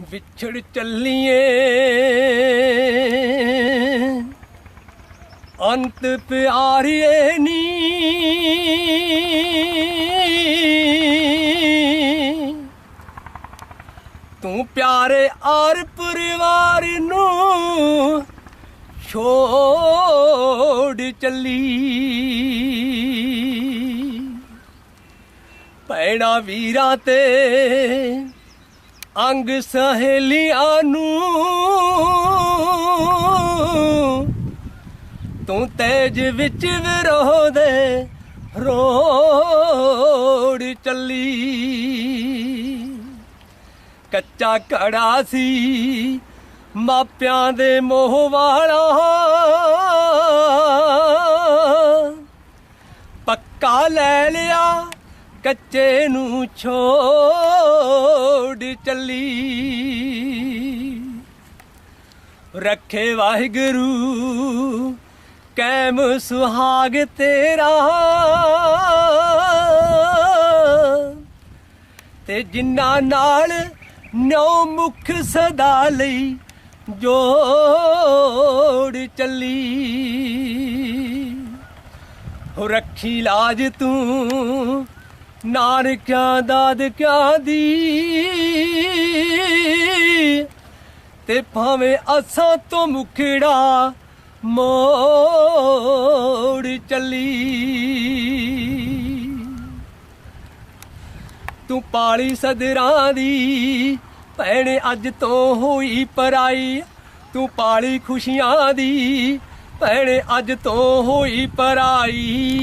ਵਿਛੜ ਚੱਲੀਏ। ਅੰਤ ਪਿਆਰੀਏ ਨੀ। ਤੂੰ ਪਿਆਰੇ ਆਰ ਪਰਿਵਾਰ ਨੂੰ ਛੋੜ ਚੱਲੀ। ਭੈਣਾ ਵੀਰਾਂ ਤੇ ਅੰਗ ਸਹੇਲੀਆਂ ਨੂੰ। ਤੂੰ ਤੇਜ ਵਿੱਚ ਵਿਰੋਧ ਰੋੜ ਚੱਲੀ। ਕੱਚਾ ਘੜਾ ਸੀ ਮਾਪਿਆਂ ਦੇ ਮੋਹ ਵਾਲਾ। ਪੱਕਾ ਲੈ ਲਿਆ ਕੱਚੇ ਨੂੰ ਛੋੜ ਚੱਲੀ। ਰੱਖੇ ਵਾਹਿਗੁਰੂ, ਕੈਮ ਸੁਹਾਗ ਤੇਰਾ। ਤੇ ਜਿੰਨਾ ਨਾਲ ਨੌ ਮੁਖ ਸਦਾ ਲਈ ਜੋੜ ਚੱਲੀ। ਹੋ ਰੱਖੀ ਲਾਜ ਤੂੰ ਨਾਨਕਿਆਂ ਦਾਦਕਿਆਂ ਦੀ ਤੇ ਭਾਵੇਂ ਅਸਾਂ ਤੋਂ ਮੁਖੜਾ ਮੋੜ ਚੱਲੀ। ਤੂੰ ਪਾਲੀ ਸਦਰਾਂ ਦੀ ਭੈਣੇ ਅੱਜ ਤੋਂ ਹੋਈ ਪਰਾਈ। ਤੂੰ ਪਾਲੀ ਖੁਸ਼ੀਆਂ ਦੀ ਭੈਣੇ ਅੱਜ ਤੋਂ ਹੋਈ ਪਰਾਈ।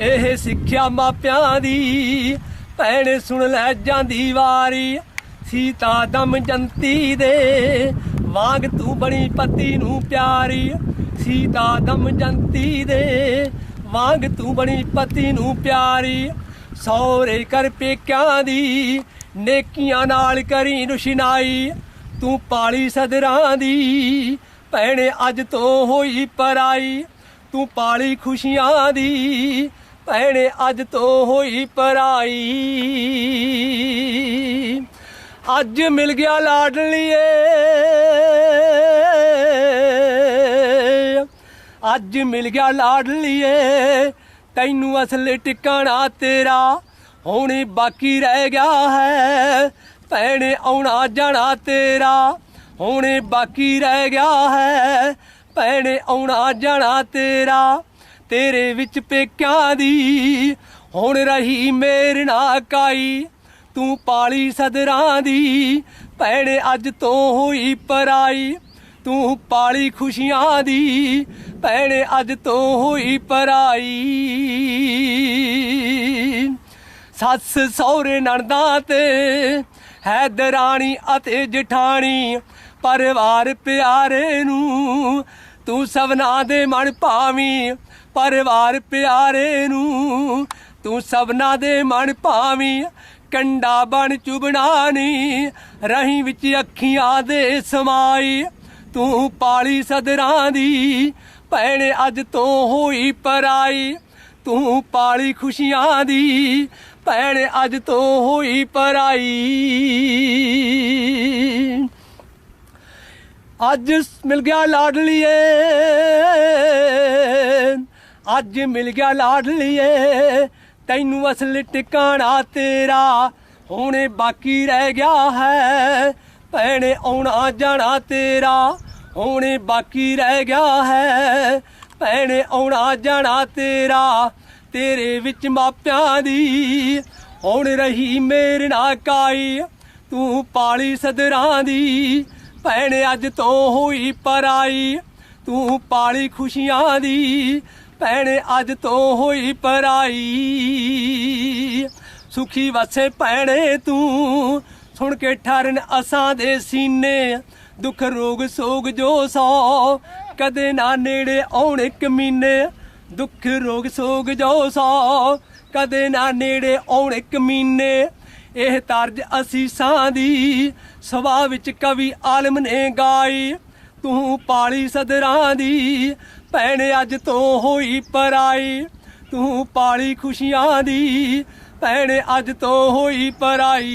ਇਹ ਸਿੱਖਿਆ ਮਾਪਿਆਂ ਦੀ, ਭੈਣੇ ਸੁਣ ਲੈ ਜਾਂਦੀ ਵਾਰੀ। ਸੀਤਾ ਦਮ ਜੰਤੀ ਦੇ, ਵਾਂਗ ਤੂੰ ਬਣੀ ਪਤੀ ਨੂੰ ਪਿਆਰੀ। ਸੀਤਾ ਦਮ ਜੰਤੀ ਦੇ, ਵਾਂਗ ਤੂੰ ਬਣੀ ਪਤੀ ਨੂੰ ਪਿਆਰੀ। ਸੌਰੇ ਕਰ ਪੇਕਿਆਂ ਦੀ, ਨੇਕੀਆਂ ਨਾਲ ਕਰੀ ਰੁਸ਼ਨਾਈ ਤੂੰ ਪਾਲੀ ਸਦਰਾਂ ਦੀ, ਭੈਣੇ ਅੱਜ ਤੋਂ ਹੋਈ ਪਰਾਈ। ਤੂੰ ਪਾਲੀ ਖੁਸ਼ੀਆਂ ਦੀ ਭੈਣੇ ਅੱਜ ਤੋਂ ਹੋਈ ਪਰਾਈ। ਅੱਜ ਮਿਲ ਗਿਆ ਲਾਡਲੀਏ। ਅੱਜ ਮਿਲ ਗਿਆ ਲਾਡਲੀਏ। ਤੈਨੂੰ ਅਸਲ ਟਿਕਾਣਾ ਤੇਰਾ ਹੁਣ ਬਾਕੀ ਰਹਿ ਗਿਆ ਹੈ। ਭੈਣੇ ਆਉਣਾ ਜਾਣਾ ਤੇਰਾ ਹੁਣ ਬਾਕੀ ਰਹਿ ਗਿਆ ਹੈ। ਭੈਣੇ ਆਉਣਾ ਜਾਣਾ ਤੇਰਾ ਤੇਰੇ ਵਿੱਚ ਪੇਕਿਆਂ ਦੀ ਹੁਣ ਰਹੀ ਮੇਰ ਨਾ ਕਾਈ। ਤੂੰ ਪਾਲੀ ਸਦਰਾਂ ਦੀ, ਭੈਣੇ ਅੱਜ ਤੋਂ ਹੋਈ ਪਰਾਈ। ਤੂੰ ਪਾਲੀ ਖੁਸ਼ੀਆਂ ਦੀ, ਭੈਣੇ ਅੱਜ ਤੋਂ ਹੋਈ ਪਰਾਈ। ਸੱਸ ਸਹੁਰੇ ਨਣਦਾਂ ਤੇ ਹੈ ਦਰਾਣੀ ਅਤੇ ਜਠਾਣੀ, ਪਰਿਵਾਰ ਪਿਆਰੇ ਨੂੰ ਤੂੰ ਸਭਨਾ ਦੇ ਮਨ ਭਾਵੀ। ਪਰਿਵਾਰ ਪਿਆਰੇ ਨੂੰ ਤੂੰ ਸਭਨਾ ਦੇ ਮਨ ਭਾਵੀ, ਕੰਡਾ ਬਣ ਚੁਬਣਾ ਨੀ, ਰਹੀਂ ਵਿੱਚ ਅੱਖੀਆਂ ਦੇ ਸਮਾਈ। ਤੂੰ ਪਾਲੀ ਸਦਰਾਂ ਦੀ, ਭੈਣੇ ਅੱਜ ਤੋਂ ਹੋਈ ਪਰਾਈ। ਤੂੰ ਪਾਲੀ ਖੁਸ਼ੀਆਂ ਦੀ, ਭੈਣੇ ਅੱਜ ਤੋਂ ਹੋਈ ਪਰਾਈ। ਅੱਜ ਮਿਲ ਗਿਆ ਲਾਡਲੀਏ। ਅੱਜ ਮਿਲ ਗਿਆ ਲਾਡਲੀਏ ਤੈਨੂੰ ਅਸਲ ਟਿਕਾਣਾ ਤੇਰਾ, ਹੁਣੇ ਬਾਕੀ ਰਹਿ ਗਿਆ ਹੈ, ਭੈਣੇ ਆਉਣਾ ਜਾਣਾ ਤੇਰਾ, ਹੁਣੇ ਬਾਕੀ ਰਹਿ ਗਿਆ ਹੈ, ਭੈਣੇ ਆਉਣਾ ਜਾਣਾ ਤੇਰਾ, ਤੇਰੇ ਵਿੱਚ ਮਾਪਿਆਂ ਦੀ ਹੁਣ ਰਹੀ ਮੇਰੇ ਨਾ ਕਾਈ, ਤੂੰ ਪਾਲੀ ਸਦਰਾਂ ਦੀ, ਭੈਣੇ ਅੱਜ ਤੋਂ ਹੋਈ ਪਰਾਈ, ਤੂੰ ਪਾਲੀ ਖੁਸ਼ੀਆਂ ਦੀ ਭੈਣੇ ਅੱਜ ਤੋਂ ਹੋਈ ਪਰਾਈ। ਸੁਖੀ ਵਸੇ ਭੈਣੇ ਤੂੰ, ਸੁਣ ਕੇ ਠਰਨ ਅਸਾਂ ਦੇ ਸੀਨੇ। ਦੁੱਖ, ਰੋਗ, ਸੋਗ ਜੋ ਸੋ, ਕਦੇ ਨਾ ਨੇੜੇ ਆਉਣ ਕਮੀਨੇ ਦੁੱਖ, ਰੋਗ, ਸੋਗ ਜੋ ਸੋ, ਕਦੇ ਨਾ ਨੇੜੇ ਆਉਣ ਕਮੀਨੇ ਇਹ ਤਰਜ ਅਸੀਸਾਂ ਦੀ ਸਵਾ ਵਿੱਚ ਕਵੀ ਆਲਮ ਨੇ ਗਾਈ। ਤੂੰ ਪਾਲੀ ਸਦਰਾਂ ਦੀ ਭੈਣ ਅੱਜ ਤੋਂ ਹੋਈ ਪਰਾਈ। ਤੂੰ ਪਾਲੀ ਖੁਸ਼ੀਆਂ ਦੀ ਭੈਣ ਅੱਜ ਤੋਂ ਹੋਈ ਪਰਾਈ।